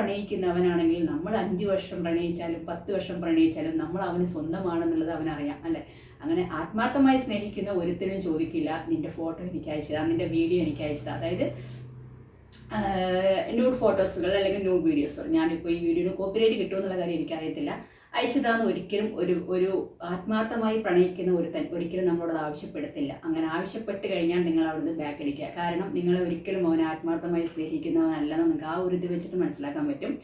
പ്രണയിക്കുന്നവനാണെങ്കിൽ നമ്മൾ അഞ്ച് വർഷം പ്രണയിച്ചാലും പത്ത് വർഷം പ്രണയിച്ചാലും നമ്മൾ അവന് സ്വന്തമാണെന്നുള്ളത് അവനറിയാം അല്ലേ? അങ്ങനെ ആത്മാർത്ഥമായി സ്നേഹിക്കുന്ന ഒരുത്തിനും ചോദിക്കില്ല നിന്റെ ഫോട്ടോ എനിക്ക് അയച്ചതാ നിന്റെ വീഡിയോ എനിക്ക് അയച്ചതാ അതായത് ന്യൂഡ് ഫോട്ടോസുകൾ അല്ലെങ്കിൽ ന്യൂഡ് വീഡിയോസുകൾ ഞാനിപ്പോൾ ഈ വീഡിയോ കോപ്പിറൈറ്റ് കിട്ടുമെന്നുള്ള കാര്യം എനിക്കറിയത്തില്ല. അയച്ചതാന്ന് ഒരിക്കലും ഒരു ഒരു ആത്മാർത്ഥമായി പ്രണയിക്കുന്ന ഒരു തൻ ഒരിക്കലും നമ്മളോട് ആവശ്യപ്പെടുത്തില്ല. അങ്ങനെ ആവശ്യപ്പെട്ട് കഴിഞ്ഞാൽ നിങ്ങൾ അവിടുന്ന് ബാക്ക് അടിക്കുക. കാരണം നിങ്ങൾ ഒരിക്കലും അവനെ ആത്മാർത്ഥമായി സ്നേഹിക്കുന്നവനല്ലെന്ന് നിങ്ങൾക്ക് ആ ഒരു ഇത് വെച്ചിട്ട് മനസ്സിലാക്കാൻ പറ്റും.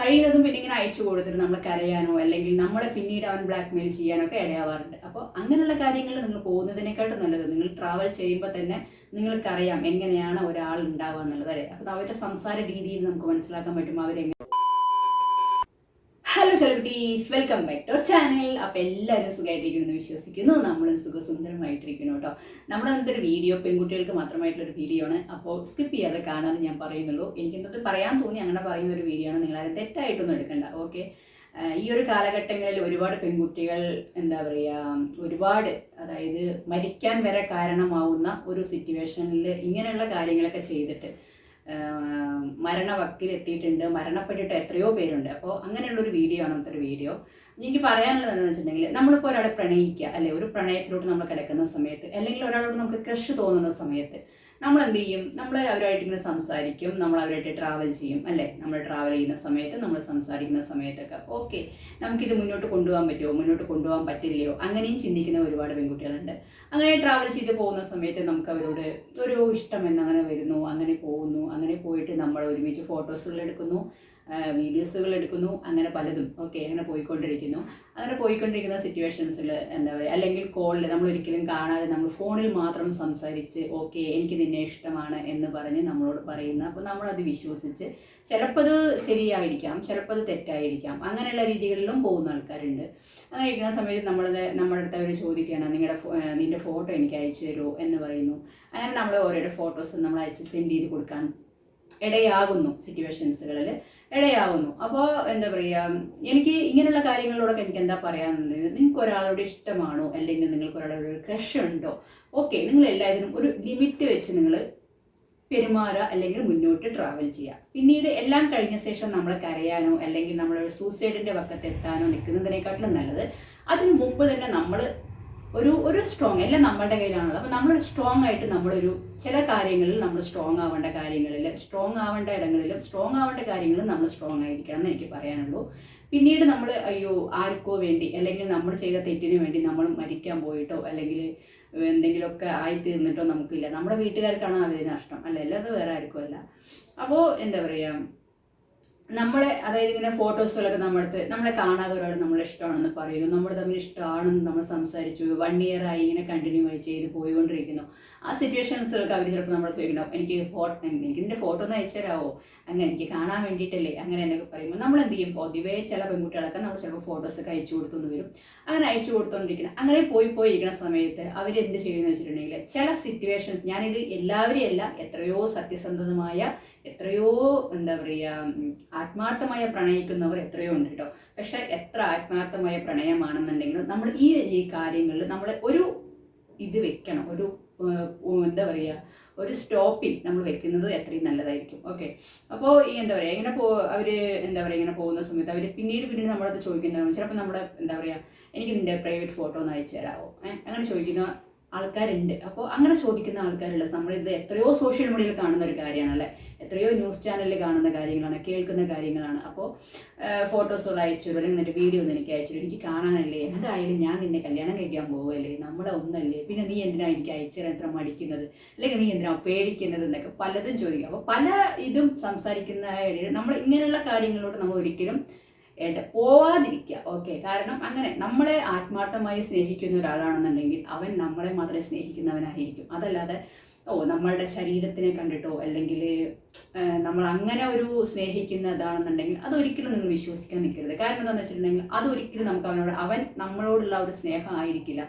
കഴിയുന്നതും പിന്നെ ഇങ്ങനെ അയച്ചു കൊടുത്തിട്ട് നമ്മൾ കരയാനോ അല്ലെങ്കിൽ നമ്മളെ പിന്നീട് അവൻ ബ്ലാക്ക് മെയിൽ ചെയ്യാനോ ഒക്കെ ഇടയാവാറുണ്ട്. അപ്പോൾ അങ്ങനെയുള്ള കാര്യങ്ങൾ നിങ്ങൾ പോകുന്നതിനെക്കാട്ടും നല്ലത് നിങ്ങൾ ട്രാവൽ ചെയ്യുമ്പോൾ തന്നെ നിങ്ങൾക്കറിയാം എങ്ങനെയാണ് ഒരാൾ ഉണ്ടാവുക എന്നുള്ളത് അല്ലേ? അപ്പോൾ അവരുടെ സംസാര രീതിയിൽ നമുക്ക് മനസ്സിലാക്കാൻ പറ്റും. അവരെങ്ങനെ celebrities welcome back to our channel അപ്പോൾ എല്ലാവരും സുഖമായിട്ടിരിക്കുന്നു വിശ്വസിക്കുന്നു. നമ്മളും സുഖസുന്ദരമായിട്ടിരിക്കുന്നു കേട്ടോ. നമ്മുടെ അന്നത്തെ ഒരു വീഡിയോ പെൺകുട്ടികൾക്ക് മാത്രമായിട്ടുള്ളൊരു വീഡിയോ ആണ്. അപ്പോൾ സ്കിപ്പ് ചെയ്യാതെ കാണാമെന്ന് ഞാൻ പറയുന്നുള്ളൂ. എനിക്ക് എന്നിട്ട് പറയാൻ തോന്നി അങ്ങനെ പറയുന്ന ഒരു വീഡിയോ ആണ്. നിങ്ങളത് തെറ്റായിട്ടൊന്നും എടുക്കണ്ട ഓക്കെ ഈ ഒരു കാലഘട്ടങ്ങളിൽ ഒരുപാട് പെൺകുട്ടികൾ എന്താ പറയുക ഒരുപാട് അതായത് മരിക്കാൻ വരെ കാരണമാവുന്ന ഒരു സിറ്റുവേഷനിൽ ഇങ്ങനെയുള്ള കാര്യങ്ങളൊക്കെ ചെയ്തിട്ട് മരണവക്കിൽ എത്തിയിട്ടുണ്ട് മരണപ്പെട്ടിട്ട് എത്രയോ പേരുണ്ട്. അപ്പോൾ അങ്ങനെയുള്ള ഒരു വീഡിയോ ആണ് അന്നത്തെ ഒരു വീഡിയോ എനിക്ക് പറയാനുള്ളത് എന്താണെന്ന് വെച്ചിട്ടുണ്ടെങ്കിൽ നമ്മളിപ്പോൾ ഒരാളെ പ്രണയിക്കുക അല്ലെ? ഒരു പ്രണയത്തിലോട്ട് നമ്മൾ കിടക്കുന്ന സമയത്ത് അല്ലെങ്കിൽ ഒരാളോട് നമുക്ക് ക്രഷ് തോന്നുന്ന സമയത്ത് നമ്മൾ എന്ത് ചെയ്യും നമ്മൾ അവരുമായിട്ട് ഇങ്ങനെ സംസാരിക്കും. നമ്മൾ അവരായിട്ട് ട്രാവൽ ചെയ്യും അല്ലേ? നമ്മൾ ട്രാവൽ ചെയ്യുന്ന സമയത്ത് നമ്മൾ സംസാരിക്കുന്ന സമയത്തൊക്കെ. ഓക്കെ നമുക്കിത് മുന്നോട്ട് കൊണ്ടുപോകാൻ പറ്റുമോ മുന്നോട്ട് കൊണ്ടുപോകാൻ പറ്റില്ലയോ? അങ്ങനെയും ചിന്തിക്കുന്ന ഒരുപാട് പെൺകുട്ടികളുണ്ട്. അങ്ങനെ ട്രാവൽ ചെയ്ത് പോകുന്ന സമയത്ത് നമുക്ക് അവരോട് ഒരു ഇഷ്ടം എന്നങ്ങനെ വരുന്നു അങ്ങനെ പോകുന്നു അങ്ങനെ പോയിട്ട് നമ്മൾ ഒരുമിച്ച് ഫോട്ടോസുകൾ എടുക്കുന്നു. വീഡിയോസുകൾ എടുക്കുന്നു അങ്ങനെ പലതും. ഓക്കെ അങ്ങനെ പോയിക്കൊണ്ടിരിക്കുന്നു. അങ്ങനെ പോയിക്കൊണ്ടിരിക്കുന്ന സിറ്റുവേഷൻസിൽ എന്താ പറയുക അല്ലെങ്കിൽ കോളിൽ നമ്മൾ ഒരിക്കലും കാണാതെ നമ്മൾ ഫോണിൽ മാത്രം സംസാരിച്ച് ഓക്കെ എനിക്ക് നിന്നെ ഇഷ്ടമാണ് എന്ന് പറഞ്ഞ് നമ്മളോട് പറയുന്ന അപ്പോൾ നമ്മളത് വിശ്വസിച്ച് ചിലപ്പോൾ അത് ശരിയായിരിക്കാം ചിലപ്പോൾ അത് തെറ്റായിരിക്കാം. അങ്ങനെയുള്ള രീതികളിലും പോകുന്ന ആൾക്കാരുണ്ട്. അങ്ങനെ ഇരിക്കുന്ന സമയത്ത് നമ്മളത് നമ്മുടെ അടുത്ത് അവർ ചോദിക്കുകയാണ് നിങ്ങളുടെ നിന്റെ ഫോട്ടോ എനിക്ക് അയച്ചു തരുമോ എന്ന് പറയുന്നു. അങ്ങനെ നമ്മൾ ഓരോരോ ഫോട്ടോസ് നമ്മൾ അയച്ച് സെൻഡ് ചെയ്ത് കൊടുക്കാൻ ഇടയാകുന്നു സിറ്റുവേഷൻസുകളിൽ ഇടയാവുന്നു. അപ്പോൾ എന്താ പറയുക എനിക്ക് ഇങ്ങനെയുള്ള കാര്യങ്ങളിലൂടെ എനിക്ക് എന്താ പറയാനുള്ളത്? നിങ്ങൾക്ക് ഒരാളോട് ഇഷ്ടമാണോ? അല്ലെങ്കിൽ നിങ്ങൾക്ക് ഒരാളോട് ഒരു ക്രഷ് ഉണ്ടോ? ഓക്കെ നിങ്ങൾ എല്ലാത്തിനും ഒരു ലിമിറ്റ് വെച്ച് നിങ്ങൾ പെരുമാറുക അല്ലെങ്കിൽ മുന്നോട്ട് ട്രാവൽ ചെയ്യുക. പിന്നീട് എല്ലാം കഴിഞ്ഞ ശേഷം നമ്മൾ കരയാനോ അല്ലെങ്കിൽ നമ്മളൊരു സൂസൈഡിന്റെ വക്കത്ത് എത്താനോ നിൽക്കുന്നതിനെക്കാട്ടിലും നല്ലത് അതിനു മുമ്പ് തന്നെ നമ്മൾ ഒരു ഒരു സ്ട്രോങ് എല്ലാം നമ്മളുടെ കയ്യിലാണുള്ളത്. അപ്പോൾ നമ്മൾ സ്ട്രോങ് ആയിട്ട് നമ്മളൊരു ചില കാര്യങ്ങളിൽ നമ്മൾ സ്ട്രോങ് ആവേണ്ട കാര്യങ്ങളിൽ സ്ട്രോങ് ആവേണ്ട ഇടങ്ങളിലും സ്ട്രോങ് ആവേണ്ട കാര്യങ്ങളിലും നമ്മൾ സ്ട്രോങ് ആയിരിക്കണം എന്ന് എനിക്ക് പറയാനുള്ളൂ. പിന്നീട് നമ്മൾ അയ്യോ ആർക്കോ വേണ്ടി അല്ലെങ്കിൽ നമ്മൾ ചെയ്ത തെറ്റിന് വേണ്ടി നമ്മൾ മരിക്കാൻ പോയിട്ടോ അല്ലെങ്കിൽ എന്തെങ്കിലുമൊക്കെ ആയി തീർന്നിട്ടോ നമുക്കില്ല. നമ്മുടെ വീട്ടുകാർക്കാണ് അതിന് നഷ്ടം. അല്ല അല്ലാതെ വേറെ ആർക്കും അല്ല. അപ്പോൾ എന്താ പറയുക നമ്മളെ അതായത് ഇങ്ങനെ ഫോട്ടോസുകളൊക്കെ നമ്മളെടുത്ത് നമ്മളെ കാണാതെ ഒരാൾ നമ്മളെ ഇഷ്ടമാണെന്ന് പറയുന്നു. നമ്മൾ തമ്മിൽ ഇഷ്ടമാണെന്ന് നമ്മൾ സംസാരിച്ചു. വൺ ഇയർ ആയി ഇങ്ങനെ കണ്ടിന്യൂ ആയി ചെയ്ത് പോയിക്കൊണ്ടിരിക്കുന്നു. ആ സിറ്റുവേഷൻസുകൾക്ക് അവർ ചിലപ്പോൾ നമ്മൾ ചോദിക്കണം എനിക്ക് ഫോട്ടോ എനിക്ക് ഇതിന്റെ ഫോട്ടോ ഒന്ന് അയച്ചു തരാമോ അങ്ങനെ എനിക്ക് കാണാൻ വേണ്ടിയിട്ടല്ലേ? അങ്ങനെ എന്നൊക്കെ പറയുമ്പോൾ നമ്മൾ എന്ത് ചെയ്യും? പൊതുവേ ചില പെൺകുട്ടികളൊക്കെ നമ്മൾ ചിലപ്പോൾ ഫോട്ടോസൊക്കെ അയച്ചു കൊടുത്തുനിന്ന് വരും. അങ്ങനെ അയച്ചു കൊടുത്തുകൊണ്ടിരിക്കണം അങ്ങനെ പോയി പോയി ഇരിക്കുന്ന സമയത്ത് അവർ എന്ത് ചെയ്യുമെന്ന് വെച്ചിട്ടുണ്ടെങ്കിൽ ചില സിറ്റുവേഷൻസ് ഞാനിത് എല്ലാവരെയും അല്ല എത്രയോ സത്യസന്ധമായ എത്രയോ എന്താ പറയുക ആത്മാർത്ഥമായ പ്രണയിക്കുന്നവർ എത്രയോ ഉണ്ട് കേട്ടോ. പക്ഷെ എത്ര ആത്മാർത്ഥമായ പ്രണയമാണെന്നുണ്ടെങ്കിലും നമ്മൾ ഈ ഈ കാര്യങ്ങളിൽ നമ്മൾ ഒരു ഇത് വെക്കണം. ഒരു എന്താ പറയുക ഒരു സ്റ്റോപ്പിൽ നമ്മൾ വെക്കുന്നത് എത്രയും നല്ലതായിരിക്കും. ഓക്കെ. അപ്പോൾ ഈ എന്താ പറയുക ഇങ്ങനെ പോ അവർ എന്താ പറയുക ഇങ്ങനെ പോകുന്ന സമയത്ത് അവർ പിന്നീട് പിന്നീട് നമ്മളത് ചോദിക്കുന്നതാണ് ചിലപ്പോൾ നമ്മുടെ എന്താ പറയുക എനിക്ക് നിന്റെ പ്രൈവറ്റ് ഫോട്ടോ ഒന്ന് അയച്ചു തരാമോ അങ്ങനെ ചോദിക്കുന്ന ആൾക്കാരുണ്ട്. അപ്പോൾ അങ്ങനെ ചോദിക്കുന്ന ആൾക്കാരുള്ള നമ്മളിത് എത്രയോ സോഷ്യൽ മീഡിയയിൽ കാണുന്ന ഒരു കാര്യമാണ് അല്ലേ എത്രയോ ന്യൂസ് ചാനലിൽ കാണുന്ന കാര്യങ്ങളാണ് കേൾക്കുന്ന കാര്യങ്ങളാണ്. അപ്പോൾ ഫോട്ടോസുകൾ അയച്ചു അല്ലെങ്കിൽ നിന്റെ വീഡിയോ ഒന്ന് എനിക്ക് അയച്ചു എനിക്ക് കാണാനല്ലേ? എന്തായാലും ഞാൻ നിന്നെ കല്യാണം കഴിക്കാൻ പോവല്ലേ? നമ്മളെ ഒന്നല്ലേ? പിന്നെ നീ എന്തിനാ എനിക്ക് അയച്ചു എത്ര മടിക്കുന്നത്? അല്ലെങ്കിൽ നീ എന്തിനാ പേടിക്കുന്നത് എന്നൊക്കെ പലതും ചോദിക്കും. അപ്പോൾ പല ഇതും സംസാരിക്കുന്ന ഇടയിൽ നമ്മൾ ഇങ്ങനെയുള്ള കാര്യങ്ങളോട് നമ്മൾ ഒരിക്കലും ഇട പോവാതിരിക്കുക ഓക്കെ കാരണം അങ്ങനെ നമ്മളെ ആത്മാർത്ഥമായി സ്നേഹിക്കുന്ന ഒരാളാണെന്നുണ്ടെങ്കിൽ അവൻ നമ്മളെ മാത്രമേ സ്നേഹിക്കുന്നവനായിരിക്കും. അതല്ലാതെ ഓ നമ്മളുടെ ശരീരത്തിനെ കണ്ടിട്ടോ അല്ലെങ്കിൽ നമ്മൾ അങ്ങനെ ഒരു സ്നേഹിക്കുന്നതാണെന്നുണ്ടെങ്കിൽ അതൊരിക്കലും നിങ്ങൾ വിശ്വസിക്കാൻ നിൽക്കരുത്. കാരണം എന്താണെന്ന് വെച്ചിട്ടുണ്ടെങ്കിൽ അതൊരിക്കലും നമുക്ക് അവനോട് അവൻ നമ്മളോടുള്ള ഒരു സ്നേഹം ആയിരിക്കില്ല.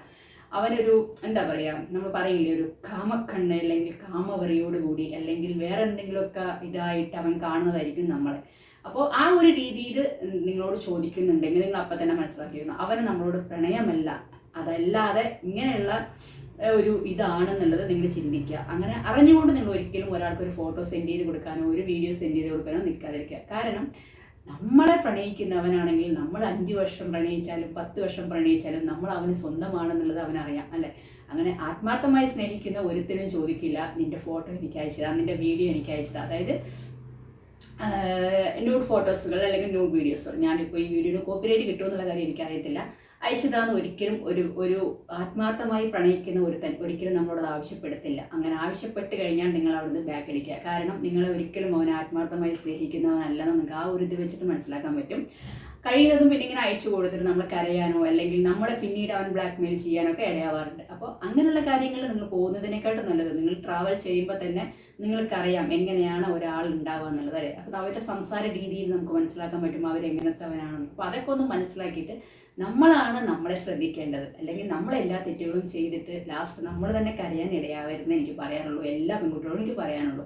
അവനൊരു എന്താ പറയുക നമ്മൾ പറയില്ലേ ഒരു കാമക്കണ്ണ് അല്ലെങ്കിൽ കാമവറിയോടുകൂടി അല്ലെങ്കിൽ വേറെ എന്തെങ്കിലുമൊക്കെ ഇതായിട്ട് അവൻ കാണുന്നതായിരിക്കും നമ്മളെ. അപ്പോൾ ആ ഒരു രീതിയിൽ നിങ്ങളോട് ചോദിക്കുന്നുണ്ടെങ്കിൽ നിങ്ങൾ അപ്പം തന്നെ മനസ്സിലാക്കിയിരുന്നു അവന് നമ്മളോട് പ്രണയമല്ല. അതല്ലാതെ ഇങ്ങനെയുള്ള ഒരു ഇതാണെന്നുള്ളത് നിങ്ങൾ ചിന്തിക്കുക. അങ്ങനെ അറിഞ്ഞുകൊണ്ട് നിങ്ങൾ ഒരിക്കലും ഒരാൾക്ക് ഒരു ഫോട്ടോ സെൻഡ് ചെയ്ത് കൊടുക്കാനോ ഒരു വീഡിയോ സെൻഡ് ചെയ്ത് കൊടുക്കാനോ നിൽക്കാതിരിക്കുക. കാരണം നമ്മളെ പ്രണയിക്കുന്നവനാണെങ്കിൽ നമ്മൾ അഞ്ച് വർഷം പ്രണയിച്ചാലും പത്ത് വർഷം പ്രണയിച്ചാലും നമ്മൾ അവന് സ്വന്തമാണെന്നുള്ളത് അവനറിയാം അല്ലേ? അങ്ങനെ ആത്മാർത്ഥമായി സ്നേഹിക്കുന്ന ഒരുത്തിനും ചോദിക്കില്ല നിന്റെ ഫോട്ടോ എനിക്ക് അയച്ചതാ നിന്റെ വീഡിയോ എനിക്ക് അയച്ചതാ അതായത് ന്യൂഡ് ഫോട്ടോസുകൾ അല്ലെങ്കിൽ ന്യൂഡ് വീഡിയോസുകൾ ഞാനിപ്പോൾ ഈ വീഡിയോന് കോപ്പിറൈറ്റ് കിട്ടുമെന്നുള്ള കാര്യം എനിക്കറിയത്തില്ല. അയച്ചതാന്ന് ഒരിക്കലും ഒരു ഒരു ആത്മാർത്ഥമായി പ്രണയിക്കുന്ന ഒരു തൻ ഒരിക്കലും നമ്മളോട് ആവശ്യപ്പെടുത്തില്ല. അങ്ങനെ ആവശ്യപ്പെട്ട് കഴിഞ്ഞാൽ നിങ്ങൾ അവിടുന്ന് ബാക്ക് അടിക്കുക. കാരണം നിങ്ങളെ ഒരിക്കലും അവൻ ആത്മാർത്ഥമായി സ്നേഹിക്കുന്നവനല്ലെന്ന് നിങ്ങൾക്ക് ആ ഒരു ഇത് വെച്ചിട്ട് മനസ്സിലാക്കാൻ പറ്റും. കഴിയുന്നതും പിന്നെ ഇങ്ങനെ അയച്ചു കൊടുത്തിട്ട് നമ്മൾ കരയാനോ അല്ലെങ്കിൽ നമ്മളെ പിന്നീട് അവൻ ബ്ലാക്ക് മെയിൽ ചെയ്യാനൊക്കെ ഇടയാവാറുണ്ട്. അപ്പോൾ അങ്ങനെയുള്ള കാര്യങ്ങൾ നിങ്ങൾ പോകുന്നതിനെക്കാട്ടും നല്ലത് നിങ്ങൾ ട്രാവൽ ചെയ്യുമ്പോൾ തന്നെ നിങ്ങൾക്കറിയാം എങ്ങനെയാണ് ഒരാൾ ഉണ്ടാവുക എന്നുള്ളത് അല്ലേ? അപ്പോൾ അവരുടെ സംസാര രീതിയിൽ നമുക്ക് മനസ്സിലാക്കാൻ പറ്റും അവരെങ്ങനത്തവനാണെന്ന് അപ്പോൾ അതൊക്കെ ഒന്ന് മനസ്സിലാക്കിയിട്ട് നമ്മളാണ് നമ്മളെ ശ്രദ്ധിക്കേണ്ടത്. അല്ലെങ്കിൽ നമ്മൾ എല്ലാ തെറ്റുകളും ചെയ്തിട്ട് ലാസ്റ്റ് നമ്മൾ തന്നെ കരയാൻ ഇടയാവരുതെന്ന് എനിക്ക് പറയാനുള്ളൂ. എല്ലാ പെൺകുട്ടികളോടും എനിക്ക് പറയാനുള്ളൂ.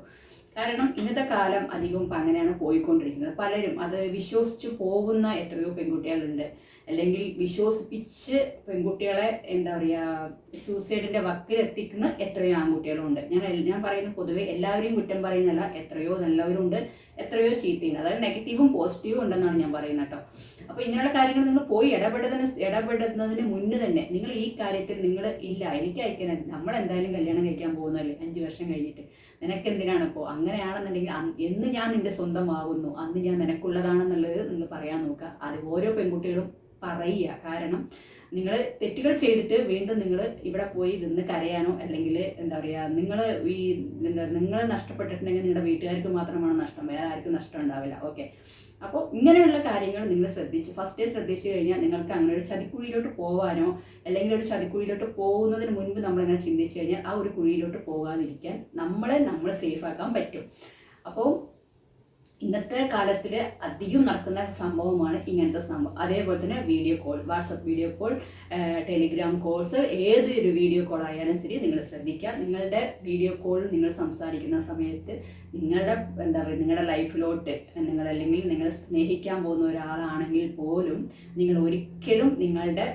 കാരണം ഇന്നത്തെ കാലം അധികവും ഇപ്പം അങ്ങനെയാണ് പോയിക്കൊണ്ടിരിക്കുന്നത്. പലരും അത് വിശ്വസിച്ച് പോകുന്ന എത്രയോ പെൺകുട്ടികളുണ്ട്. അല്ലെങ്കിൽ വിശ്വസിപ്പിച്ച് പെൺകുട്ടികളെ എന്താ പറയുക സൂസൈഡിന്റെ വക്കിലെത്തിക്കുന്ന എത്രയോ ആൺകുട്ടികളുണ്ട്. ഞാൻ ഞാൻ പറയുന്ന പൊതുവെ എല്ലാവരെയും കുറ്റം പറയുന്നല്ല എത്രയോ നല്ലവരുണ്ട് എത്രയോ ചീത്തയുണ്ട്. അതായത് നെഗറ്റീവും പോസിറ്റീവും ഉണ്ടെന്നാണ് ഞാൻ പറയുന്നത് കേട്ടോ. അപ്പോൾ ഇങ്ങനെയുള്ള കാര്യങ്ങൾ നിങ്ങൾ പോയി ഇടപെടുന്നതിന് ഇടപെടുന്നതിന് മുന്നേ തന്നെ നിങ്ങൾ ഈ കാര്യത്തിൽ നിങ്ങൾ ഇല്ല. എനിക്ക് അയക്കാൻ നമ്മൾ എന്തായാലും കല്യാണം കഴിക്കാൻ പോകുന്നതല്ലേ? അഞ്ച് വർഷം കഴിഞ്ഞിട്ട്. നിനക്ക് എന്തിനാണ് അങ്ങനെയാണെന്നുണ്ടെങ്കിൽ എന്ന് ഞാൻ നിന്റെ സ്വന്തമാകുന്നു അന്ന് ഞാൻ നിനക്കുള്ളതാണെന്നുള്ളത് നിങ്ങൾ പറയാൻ നോക്കുക. അത് ഓരോ പെൺകുട്ടികളും പറയുക. കാരണം നിങ്ങൾ തെറ്റുകൾ ചെയ്തിട്ട് വീണ്ടും നിങ്ങൾ ഇവിടെ പോയി നിന്ന് കരയാനോ അല്ലെങ്കിൽ എന്താ പറയുക നിങ്ങൾ ഈ എന്താ നിങ്ങൾ നഷ്ടപ്പെട്ടിട്ടുണ്ടെങ്കിൽ നിങ്ങളുടെ വീട്ടുകാർക്ക് മാത്രമാണ് നഷ്ടം വേറെ ആർക്കും നഷ്ടം ഉണ്ടാവില്ല. ഓക്കെ അപ്പോൾ ഇങ്ങനെയുള്ള കാര്യങ്ങൾ നിങ്ങൾ ശ്രദ്ധിച്ച് ഫസ്റ്റ് ഡേ ശ്രദ്ധിച്ചു കഴിഞ്ഞാൽ നിങ്ങൾക്ക് അങ്ങനെ ഒരു ചതിക്കുഴിയിലോട്ട് പോകാനോ അല്ലെങ്കിൽ ഒരു ചതിക്കുഴിയിലോട്ട് പോകുന്നതിന് മുൻപ് നമ്മളിങ്ങനെ ചിന്തിച്ചു കഴിഞ്ഞാൽ ആ ഒരു കുഴിയിലോട്ട് പോകാതിരിക്കാൻ നമ്മളെ നമ്മൾ സേഫ് ആക്കാൻ പറ്റും. അപ്പോൾ ഇന്നത്തെ കാലത്തിൽ അധികം നടക്കുന്ന സംഭവമാണ് ഇങ്ങനത്തെ സംഭവം. അതേപോലെ തന്നെ video call WhatsApp video call Telegram calls ഏതൊരു വീഡിയോ കോൾ ആയാലും ശരി നിങ്ങൾ ശ്രദ്ധിക്കുക. നിങ്ങളുടെ വീഡിയോ കോൾ നിങ്ങൾ സംസാരിക്കുന്ന സമയത്ത് നിങ്ങളുടെ എന്താ പറയുക നിങ്ങളുടെ ലൈഫിലോട്ട് നിങ്ങൾ അല്ലെങ്കിൽ നിങ്ങൾ സ്നേഹിക്കാൻ പോകുന്ന ഒരാളാണെങ്കിൽ പോലും നിങ്ങൾ ഒരിക്കലും നിങ്ങളുടെ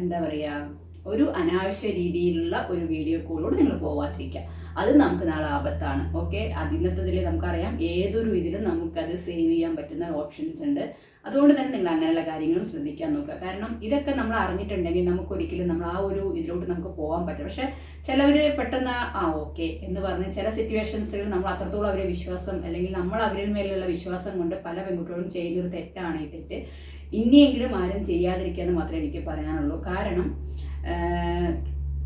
എന്താ പറയുക ഒരു അനാവശ്യ രീതിയിലുള്ള ഒരു വീഡിയോ കോളോട് നിങ്ങൾ പോവാതിരിക്കുക. അത് നമുക്ക് നാളെ ആപത്താണ്. ഓക്കെ അതിന്നത്തതിൽ നമുക്കറിയാം. ഏതൊരു ഇതിലും നമുക്കത് സേവ് ചെയ്യാൻ പറ്റുന്ന ഓപ്ഷൻസ് ഉണ്ട്. അതുകൊണ്ട് തന്നെ നിങ്ങൾ അങ്ങനെയുള്ള കാര്യങ്ങളും ശ്രദ്ധിക്കാൻ നോക്കുക. കാരണം ഇതൊക്കെ നമ്മൾ അറിഞ്ഞിട്ടുണ്ടെങ്കിൽ നമുക്ക് ഒരിക്കലും നമ്മൾ ആ ഒരു ഇതിലോട്ട് നമുക്ക് പോകാൻ പറ്റും പക്ഷെ ചിലവർ പെട്ടെന്ന് ആ ഓക്കെ എന്ന് പറഞ്ഞ് ചില സിറ്റുവേഷൻസിൽ നമ്മൾ അത്രത്തോളം അവരെ വിശ്വാസം അല്ലെങ്കിൽ നമ്മൾ അവരിൽ മേലുള്ള വിശ്വാസം കൊണ്ട് പല പെൺകുട്ടികളും ചെയ്യുന്നൊരു തെറ്റാണ് ഈ തെറ്റ്. ഇനിയെങ്കിലും ആരും ചെയ്യാതിരിക്കുക എന്ന് മാത്രമേ എനിക്ക് പറയാനുള്ളൂ. കാരണം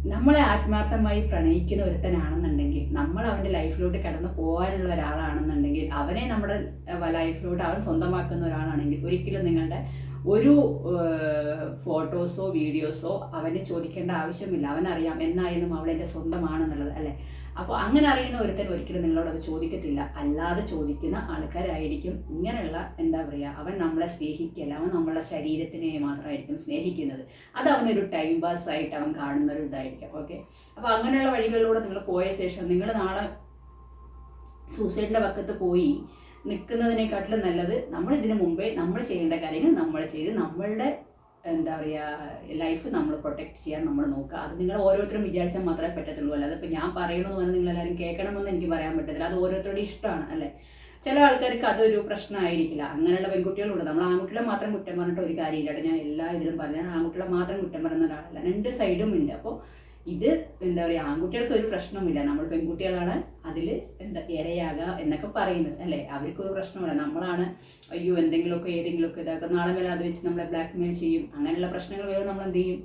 നമ്മളെ ആത്മാർത്ഥമായി പ്രണയിക്കുന്ന ഒരുത്തനാണെന്നുണ്ടെങ്കിൽ നമ്മൾ അവന്റെ ലൈഫിലോട്ട് കടന്നു പോകാനുള്ള ഒരാളാണെന്നുണ്ടെങ്കിൽ അവനെ നമ്മുടെ ലൈഫിലോട്ട് അവൻ സ്വന്തമാക്കുന്ന ഒരാളാണെങ്കിൽ ഒരിക്കലും നിങ്ങളുടെ ഒരു ഫോട്ടോസോ വീഡിയോസോ അവന് ചോദിക്കേണ്ട ആവശ്യമില്ല. അവനറിയാം എന്നായാലും അവൾ എന്റെ സ്വന്തമാണെന്നുള്ളത് അല്ലേ? അപ്പോൾ അങ്ങനെ അറിയുന്ന ഒരുത്തൻ ഒരിക്കലും നിങ്ങളോട് അത് ചോദിക്കത്തില്ല. അല്ലാതെ ചോദിക്കുന്ന ആൾക്കാരായിരിക്കും ഇങ്ങനെയുള്ള എന്താ പറയുക അവൻ നമ്മളെ സ്നേഹിക്കല്ല അവൻ നമ്മളെ ശരീരത്തിനെ മാത്രമായിരിക്കും സ്നേഹിക്കുന്നത്. അത് അവനൊരു ടൈം പാസ് ആയിട്ട് അവൻ കാണുന്ന ഒരു ഇതായിരിക്കും. ഓക്കെ അപ്പോൾ അങ്ങനെയുള്ള വഴികളിലൂടെ നിങ്ങൾ പോയ ശേഷം നിങ്ങൾ നാളെ സൂസൈഡിന്റെ പക്കത്ത് പോയി നിൽക്കുന്നതിനെക്കാട്ടിലും നല്ലത് നമ്മൾ ഇതിനു മുമ്പേ നമ്മൾ ചെയ്യേണ്ട കാര്യങ്ങൾ നമ്മൾ ചെയ്ത് നമ്മളുടെ എന്താ പറയുക ലൈഫ് നമ്മൾ പ്രൊട്ടക്ട് ചെയ്യാൻ നമ്മൾ നോക്കുക. അത് നിങ്ങൾ ഓരോരുത്തരും വിചാരിച്ചാൽ മാത്രമേ പറ്റത്തുള്ളൂ. അല്ലാതെ ഇപ്പം ഞാൻ പറയണമെന്ന് പറഞ്ഞാൽ നിങ്ങൾ എല്ലാവരും കേൾക്കണമെന്ന് എനിക്ക് പറയാൻ പറ്റത്തില്ല. അത് ഓരോരുത്തരുടെ ഇഷ്ടമാണ് അല്ലേ? ചില ആൾക്കാർക്ക് അതൊരു പ്രശ്നമായിരിക്കില്ല. അങ്ങനെയുള്ള പെൺകുട്ടികളുണ്ട്. നമ്മൾ ആൺകുട്ടികളെ മാത്രം കുറ്റം പറഞ്ഞിട്ട് ഒരു കാര്യമില്ല ഞാൻ എല്ലാ ഇതിലും പറഞ്ഞാൽ ആൺകുട്ടികളെ മാത്രം കുറ്റം പറയുന്ന ഒരാളല്ല. രണ്ട് സൈഡും ഉണ്ട്. അപ്പോൾ ഇത് എന്താ പറയുക ആൺകുട്ടികൾക്ക് ഒരു പ്രശ്നവുമില്ല. നമ്മൾ പെൺകുട്ടികളാണ് അതിൽ എന്താ ഇരയാകുക എന്നൊക്കെ പറയുന്നത് അല്ലേ? അവർക്കൊരു പ്രശ്നമില്ല നമ്മളാണ് അയ്യോ എന്തെങ്കിലുമൊക്കെ ഏതെങ്കിലുമൊക്കെ ഇതാക്കുക നാളെ വരെ അത് വെച്ച് നമ്മളെ ബ്ലാക്ക് മെയിൽ ചെയ്യും. അങ്ങനെയുള്ള പ്രശ്നങ്ങൾ വരുമ്പോൾ നമ്മൾ എന്ത് ചെയ്യും?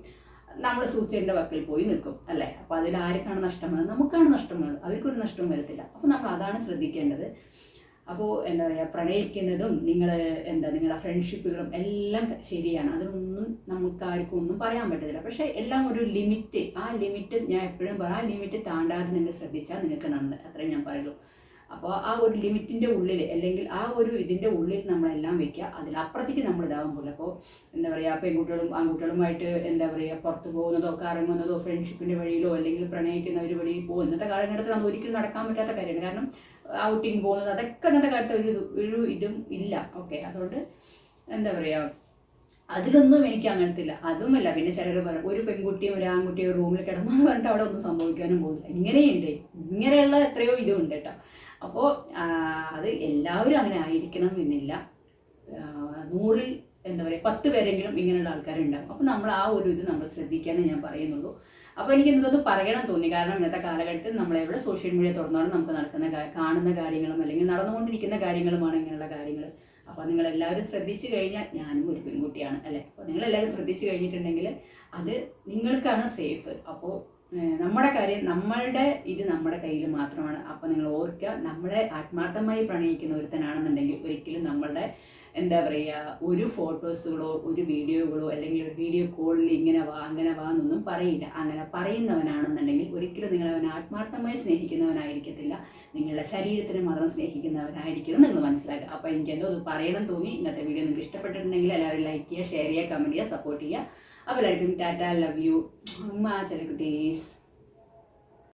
നമ്മൾ സൂസൈഡിന്റെ വക്കിൽ പോയി നിൽക്കും അല്ലേ? അപ്പോൾ അതിൽ ആർക്കാണ് നഷ്ടം വന്നത്? നമുക്കാണ് നഷ്ടം വന്നത്. അവർക്കൊരു നഷ്ടം വരത്തില്ല. അപ്പോൾ നമ്മൾ അതാണ് ശ്രദ്ധിക്കേണ്ടത്. അപ്പോൾ എന്താ പറയുക പ്രണയിക്കുന്നതും നിങ്ങൾ എന്താ നിങ്ങളുടെ ഫ്രണ്ട്ഷിപ്പുകളും എല്ലാം ശരിയാണ്. അതൊന്നും നമുക്ക് ആർക്കും ഒന്നും പറയാൻ പറ്റത്തില്ല. പക്ഷേ എല്ലാം ഒരു ലിമിറ്റ് ആ ലിമിറ്റ് ഞാൻ എപ്പോഴും പറയാം ആ ലിമിറ്റ് താണ്ടാതെ നിങ്ങൾ ശ്രദ്ധിച്ചാൽ നിങ്ങൾക്ക് നന്ന്. അത്രയും ഞാൻ പറയുള്ളൂ. അപ്പോൾ ആ ഒരു ലിമിറ്റിന്റെ ഉള്ളിൽ അല്ലെങ്കിൽ ആ ഒരു ഇതിന്റെ ഉള്ളിൽ നമ്മളെല്ലാം വെക്കുക. അതിലപ്പുറത്തേക്ക് നമ്മൾ പോകില്ല അപ്പോൾ എന്താ പറയുക പെൺകുട്ടികളും ആൺകുട്ടികളുമായിട്ട് എന്താ പറയുക പുറത്ത് പോകുന്നതോ കറങ്ങുന്നതോ ഫ്രണ്ട്ഷിപ്പിന്റെ വഴിയിലോ അല്ലെങ്കിൽ പ്രണയിക്കുന്നവർ വഴി പോകും. ഇന്നത്തെ കാലഘട്ടത്തിൽ അത് ഒരിക്കലും നടക്കാൻ പറ്റാത്ത കാര്യമാണ്. കാരണം ഔട്ടിങ് പോകുന്നത്. അതൊക്കെ ഇന്നത്തെ കാലത്ത് ഒരു ഒരു ഇതും ഇല്ല. ഓക്കെ അതുകൊണ്ട് എന്താ പറയുക അതിലൊന്നും എനിക്ക് അങ്ങനത്തെ ഇല്ല അതുമല്ല. പിന്നെ ചിലർ പറയും ഒരു പെൺകുട്ടിയും ഒരു ആൺകുട്ടിയും റൂമിൽ കിടന്നു എന്ന് പറഞ്ഞിട്ട് അവിടെ ഒന്നും സംഭവിക്കാനും പോകുന്നില്ല. ഇങ്ങനെയുണ്ട്. ഇങ്ങനെയുള്ള എത്രയോ ഇതുണ്ട് കേട്ടോ അപ്പോൾ അത് എല്ലാവരും അങ്ങനെ ആയിരിക്കണം എന്നില്ല. നൂറിൽ എന്താ പറയുക പത്ത് പേരെങ്കിലും ഇങ്ങനെയുള്ള ആൾക്കാരുണ്ടാകും അപ്പോൾ നമ്മൾ ആ ഒരു ഇത് നമ്മൾ ശ്രദ്ധിക്കാമെന്ന് ഞാൻ പറയുന്നുള്ളൂ. അപ്പോൾ എനിക്ക് ഇതൊന്ന് പറയണം തോന്നി. കാരണം ഇന്നത്തെ കാലഘട്ടത്തിൽ നമ്മളെവിടെ സോഷ്യൽ മീഡിയ തുറന്നാണ് നമുക്ക് നടക്കുന്ന കാണുന്ന കാര്യങ്ങളും അല്ലെങ്കിൽ നടന്നുകൊണ്ടിരിക്കുന്ന കാര്യങ്ങളുമാണ് ഇങ്ങനെയുള്ള കാര്യങ്ങൾ അപ്പോൾ നിങ്ങൾ എല്ലാവരും ശ്രദ്ധിച്ചു കഴിഞ്ഞാൽ ഞാനും ഒരു പെൺകുട്ടിയാണ് അല്ലേ? അപ്പോൾ നിങ്ങൾ എല്ലാവരും ശ്രദ്ധിച്ചു കഴിഞ്ഞിട്ടുണ്ടെങ്കിൽ അത് നിങ്ങൾക്കാണ് സേഫ് അപ്പോൾ നമ്മുടെ കാര്യം നമ്മളുടെ ഇത് നമ്മുടെ കയ്യിൽ മാത്രമാണ്. അപ്പോൾ നിങ്ങൾ ഓർക്കുക നമ്മളെ ആത്മാർത്ഥമായി പ്രണയിക്കുന്ന ഒരുത്തനാണെന്നുണ്ടെങ്കിൽ ഒരിക്കലും നമ്മളുടെ എന്താ പറയുക ഒരു ഫോട്ടോസുകളോ ഒരു വീഡിയോകളോ അല്ലെങ്കിൽ ഒരു വീഡിയോ കോളിൽ ഇങ്ങനെ വാ അങ്ങനെ വാ എന്നൊന്നും പറയില്ല. അങ്ങനെ പറയുന്നവനാണെന്നുണ്ടെങ്കിൽ ഒരിക്കലും നിങ്ങൾ അവനെ ആത്മാർത്ഥമായി സ്നേഹിക്കുന്നവനായിരിക്കത്തില്ല. നിങ്ങളുടെ ശരീരത്തിനെ മാത്രം സ്നേഹിക്കുന്നവനായിരിക്കും നിങ്ങൾ മനസ്സിലാക്കുക. അപ്പോൾ എനിക്ക് എന്തോ അത് പറയണം തോന്നി. ഇന്നത്തെ വീഡിയോ നിങ്ങൾക്ക് ഇഷ്ടപ്പെട്ടിട്ടുണ്ടെങ്കിൽ എല്ലാവരും ലൈക്ക് ചെയ്യുക ഷെയർ ചെയ്യുക കമന്റ് ചെയ്യുക സപ്പോർട്ട് ചെയ്യുക. അപ്പോൾ എല്ലാവർക്കും ടാറ്റ ലവ് യു ചില കുട്ടീസ്.